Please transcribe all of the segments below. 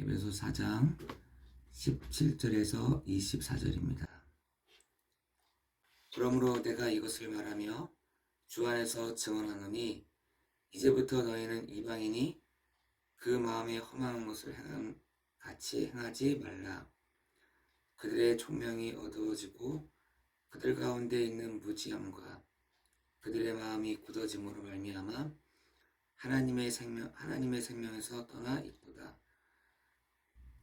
에베소 4장 17절에서 24절입니다. 그러므로 내가 이것을 말하며 주 안에서 증언하노니 이제부터 너희는 이방인이 그 마음에 허망한 것을 행함 같이 행하지 말라. 그들의 총명이 어두워지고 그들 가운데 있는 무지함과 그들의 마음이 굳어짐으로 말미암아 하나님의 생명 하나님의 생명에서 떠나 있도다.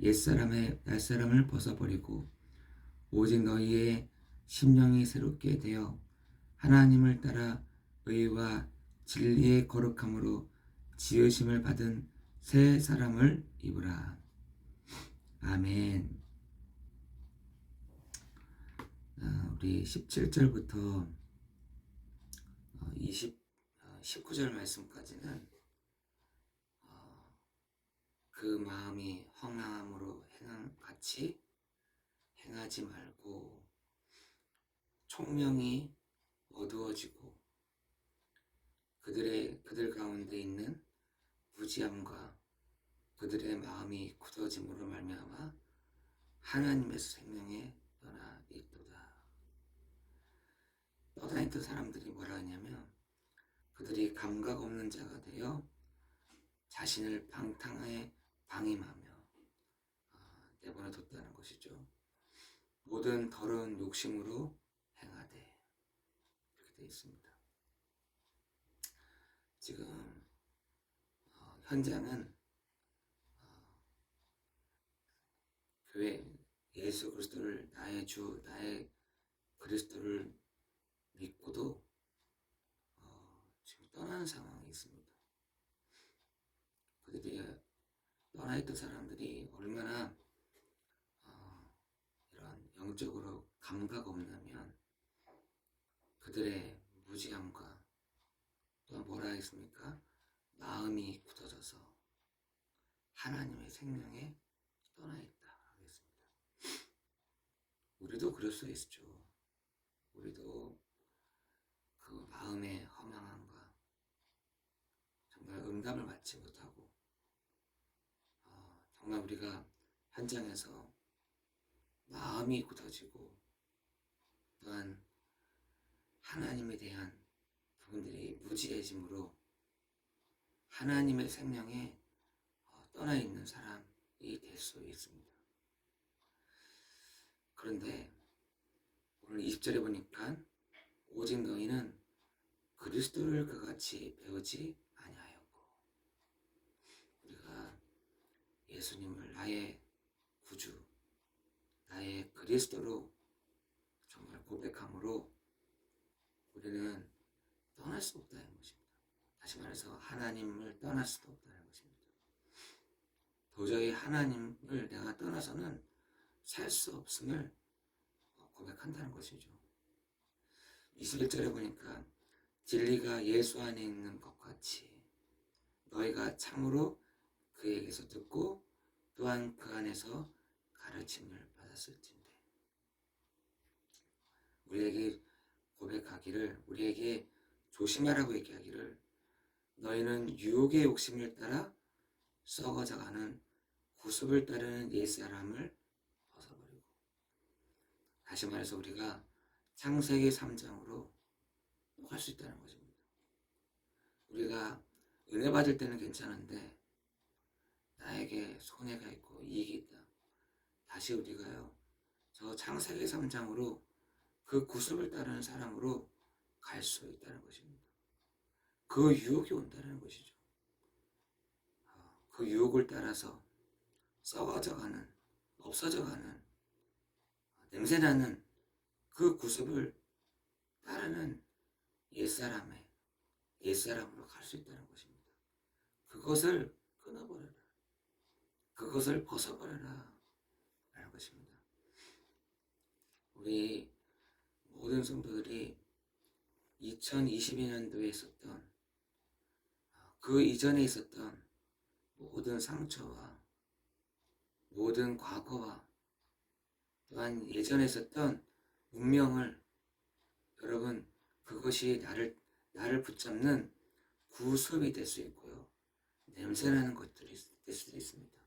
옛사람의 옛사람을 벗어버리고 오직 너희의 심령이 새롭게 되어 하나님을 따라 의와 진리의 거룩함으로 지으심을 받은 새 사람을 입으라. 아멘. 아, 우리 17절부터 20, 19절 말씀까지는 어, 그 마음이 헝함으로 행한 같이 행하지 말고 총명이 어두워지고 그들의 그들 가운데 있는 무지함과 그들의 마음이 굳어짐으로 말미암아 하나님의 생명에 떠나 있도다. 떠나 있던 사람들이 뭐라 하냐면 그들이 감각 없는 자가 되어 자신을 방탕하에 방임하며 아, 내버려뒀다는 것이죠. 모든 더러운 욕심으로 행하되 이렇게 되어 있습니다. 지금 어, 현장은 어, 교회 예수 그리스도를 나의 주 나의 그리스도를 믿고도 어, 지금 떠나는 상황이 있습니다. 그들이 떠나 있던 사람들이 얼마나 어, 이런 영적으로 감각 없냐면 그들의 무지함과 또 뭐라 했습니까? 마음이 굳어져서 하나님의 생명에 떠나 있다 하겠습니다. 우리도 그럴 수 있죠. 우리도 그 마음의 허망함과 정말 응답을 받지 못하고 어, 정말 우리가 현장에서 마음이 굳어지고 또한 하나님에 대한 그분들이 무지해짐으로 하나님의 생명에 어, 떠나 있는 사람이 될 수 있습니다. 그런데 오늘 20절에 보니까 오직 너희는 그리스도를 그같이 배우지 아니하였고 우리가 예수님을 나의 구주 나의 그리스도로 정말 고백함으로 우리는 떠날 수 없다는 것입니다. 다시 말해서 하나님을 떠날 수도 없다는 것입니다. 도저히 하나님을 내가 떠나서는 살 수 없음을 고백한다는 것이죠. 21절에 보니까 진리가 예수 안에 있는 것 같이 너희가 참으로 그에게서 듣고 또한 그 안에서 가르침을 받았을진데 우리에게 고백하기를 우리에게 조심하라고 얘기하기를 너희는 유혹의 욕심을 따라 썩어져가는 구습을 따르는 옛사람을 벗어버리고 다시 말해서 우리가 창세기 3장으로 갈 수 있다는 것입니다. 우리가 은혜 받을 때는 괜찮은데 나에게 손해가 있고 이익이 있다. 다시 우리가요. 저 창세기 3장으로 그 구습을 따르는 사람으로 갈 수 있다는 것입니다. 그 유혹이 온다는 것이죠. 어, 그 유혹을 따라서 썩어져가는, 없어져가는, 냄새나는 그 구습을 따르는 옛사람의, 옛사람으로 갈 수 있다는 것입니다. 그것을. 그것을 벗어버려라. 라는 것입니다. 우리 모든 성도들이 2022년도에 있었던 그 이전에 있었던 모든 상처와 모든 과거와 또한 예전에 있었던 운명을 여러분 그것이 나를 나를 붙잡는 구습이 될 수 있고요. 냄새나는 것들이 될 수도 있습니다.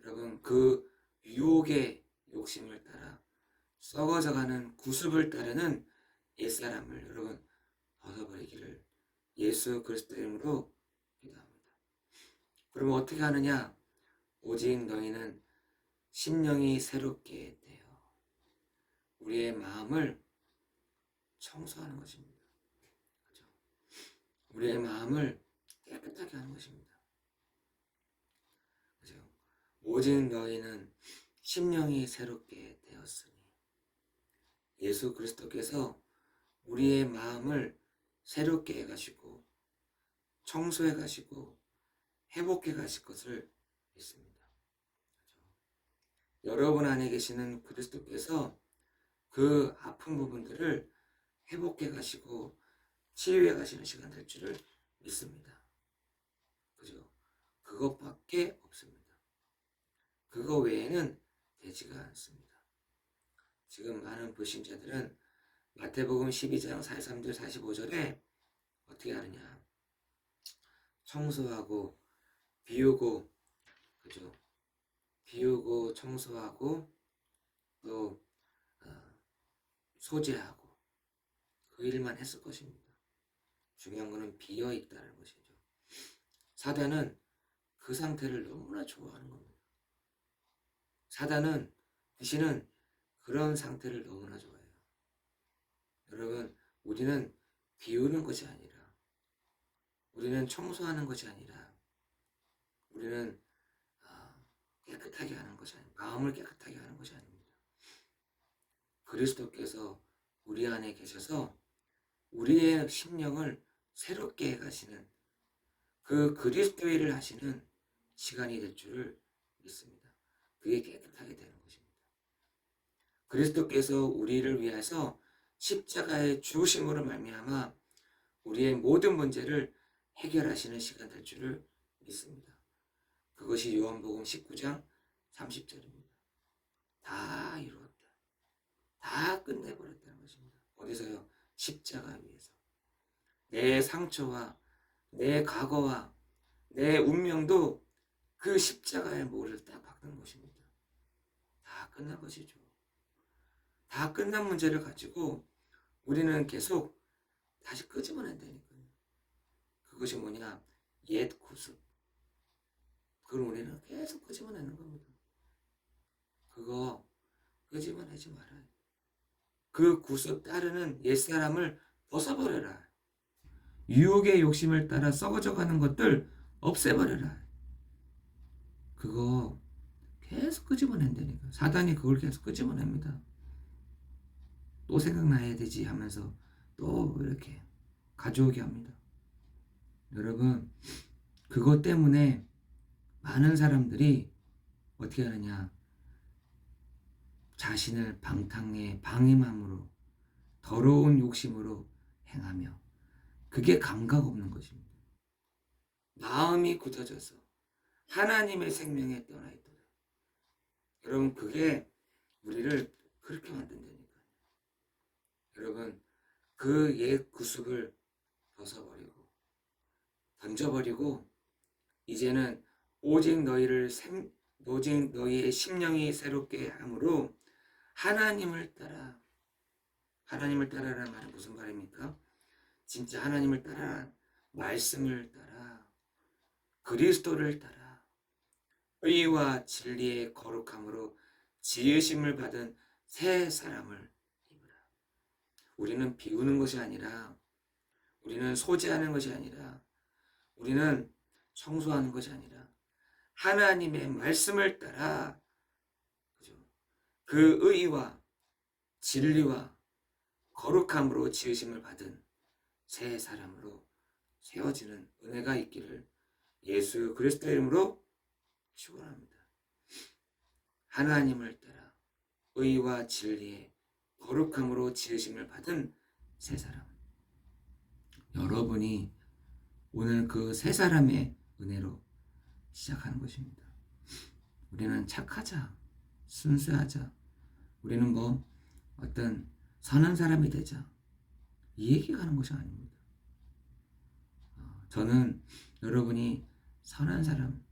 여러분 그 유혹의 욕심을 따라 썩어져가는 구습을 따르는 옛사람을 여러분 벗어버리기를 예수 그리스도 이름으로 기도합니다. 그러면 어떻게 하느냐? 오직 너희는 심령이 새롭게 되어 우리의 마음을 청소하는 것입니다. 우리의 마음을 깨끗하게 하는 것입니다. 그죠? 오직 너희는 심령이 새롭게 되었으니 예수 그리스도께서 우리의 마음을 새롭게 해 가시고 청소해 가시고 회복해 가실 것을 믿습니다. 여러분 안에 계시는 그리스도께서 그 아픈 부분들을 회복해 가시고 치유해 가시는 시간 될 줄을 믿습니다. 그죠? 그것밖에 없습니다. 그거 외에는 되지가 않습니다. 지금 많은 불신자들은 마태복음 12장 43절 45절에 어떻게 하느냐? 청소하고 비우고 그죠? 비우고 청소하고 또 어, 소재하고 그 일만 했을 것입니다. 중요한 것은 비어 있다는 것이죠. 사단은 그 상태를 너무나 좋아하는 겁니다. 사단은 귀신은 그런 상태를 너무나 좋아해요. 여러분, 우리는 비우는 것이 아니라 우리는 청소하는 것이 아니라 우리는 아, 깨끗하게 하는 것이 아니라 마음을 깨끗하게 하는 것이 아닙니다. 그리스도께서 우리 안에 계셔서 우리의 심령을 새롭게 해가시는 그 그리스도 일을 하시는 시간이 될 줄을 믿습니다. 그게 깨끗하게 되는 것입니다. 그리스도께서 우리를 위해서 십자가의 죽으심으로 말미암아 우리의 모든 문제를 해결하시는 시간 될 줄을 믿습니다. 그것이 요한복음 19장 30절입니다. 다 이루었다. 다 끝내버렸다는 것입니다. 어디서요? 십자가 위에서. 내 상처와 내 과거와 내 운명도 그 십자가의 모를 딱 박는 것입니다. 다 끝난 것이죠. 다 끝난 문제를 가지고 우리는 계속 다시 끄집어 낸다니까요. 그것이 뭐냐? 옛 구습. 그걸 우리는 계속 끄집어 내는 겁니다. 그거 끄집어 내지 말아요. 그 구습 따르는 옛사람을 벗어버려라. 유혹의 욕심을 따라 썩어져 가는 것들 없애버려라. 그거 계속 끄집어낸다니까. 사단이 그걸 계속 끄집어냅니다. 또 생각나야 되지 하면서 또 이렇게 가져오게 합니다. 여러분, 그것 때문에 많은 사람들이 어떻게 하느냐. 자신을 방탕에 방임함으로 더러운 욕심으로 행하며 그게 감각 없는 것입니다. 마음이 굳어져서 하나님의 생명에 떠나 있도다. 여러분 그게 우리를 그렇게 만든다니까요. 여러분 그 옛 구습을 벗어버리고 던져버리고 이제는 오직 너희를 생, 오직 너희의 심령이 새롭게 함으로 하나님을 따라 하나님을 따라라는 말은 무슨 말입니까? 진짜 하나님을 따라 말씀을 따라 그리스도를 따라 의와 진리의 거룩함으로 지으심을 받은 새 사람을 입으라. 우리는 비우는 것이 아니라 우리는 소지하는 것이 아니라 우리는 청소하는 것이 아니라 하나님의 말씀을 따라? 그 의와 진리와 거룩함으로 지으심을 받은 새 사람으로 세워지는 은혜가 있기를 예수 그리스도 이름으로 축원합니다. 하나님을 따라 의와 진리의 거룩함으로 지으심을 받은 세 사람. 여러분이 오늘 그 세 사람의 은혜로 시작하는 것입니다. 우리는 착하자, 순수하자, 우리는 뭐 어떤 선한 사람이 되자 이 얘기가 하는 것이 아닙니다. 어, 저는 여러분이 선한 사람,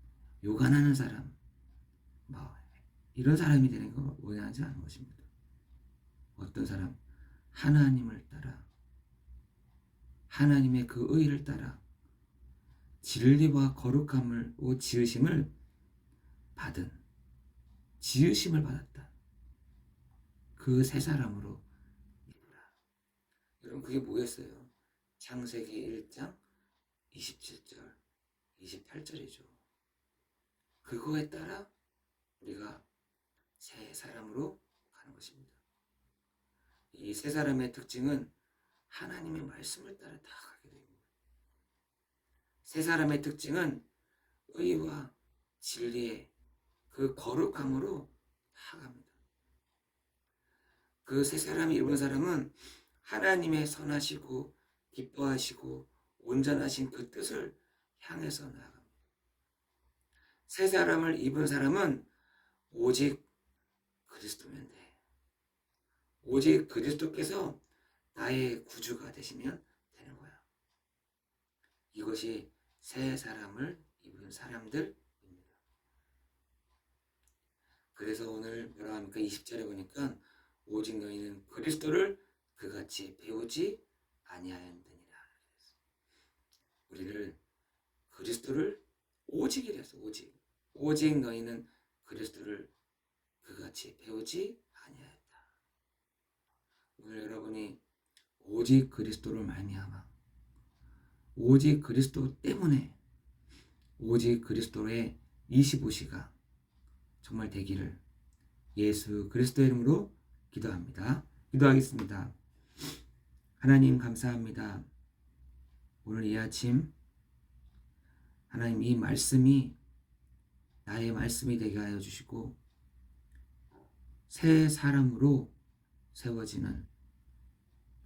요간하는 사람, 뭐 이런 사람이 되는 거 원하지 않은 것입니다. 어떤 사람 하나님을 따라 하나님의 그 의를 따라 진리와 거룩함을 오 지으심을 받은 지으심을 받았다. 그 세 사람으로. 여러분 그게 뭐였어요? 창세기 1장 27절 28절이죠. 그거에 따라 우리가 세 사람으로 가는 것입니다. 이세 사람의 특징은 하나님의 말씀을 따라 다 가게 됩니다. 세 사람의 특징은 의와 진리의 그 거룩함으로 다 갑니다. 그 세 사람이 이룬 사람은 하나님의 선하시고 기뻐하시고 온전하신 그 뜻을 향해서 나아갑 세 사람을 입은 사람은 오직 그리스도면 돼. 오직 그리스도께서 나의 구주가 되시면 되는 거야. 이것이 세 사람을 입은 사람들입니다. 그래서 오늘 뭐라 합니까? 20절에 보니까 오직 너희는 그리스도를 그같이 배우지 아니하였느니라. 우리를 그리스도를 오직이랬어. 오직. 오직 너희는 그리스도를 그같이 배우지 아니하였다. 오늘 여러분이 오직 그리스도를 말미암아 오직 그리스도 때문에 오직 그리스도의 25시가 정말 되기를 예수 그리스도의 이름으로 기도합니다. 기도하겠습니다. 하나님 감사합니다. 오늘 이 아침 하나님 이 말씀이 나의 말씀이 되게 하여 주시고 새 사람으로 세워지는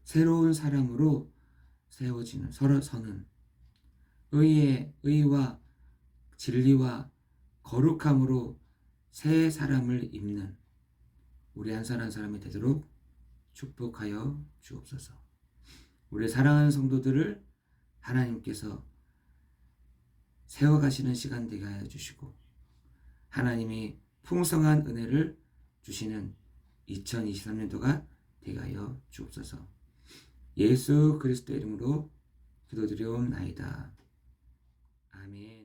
새로운 사람으로 세워지는 서로 서는 의의 의와 진리와 거룩함으로 새 사람을 입는 우리 한 사람 한 사람이 되도록 축복하여 주옵소서. 우리 사랑하는 성도들을 하나님께서 세워가시는 시간 되게 하여 주시고 하나님이 풍성한 은혜를 주시는 2023년도가 되가여 주옵소서. 예수 그리스도 이름으로 기도드려옵나이다. 아멘.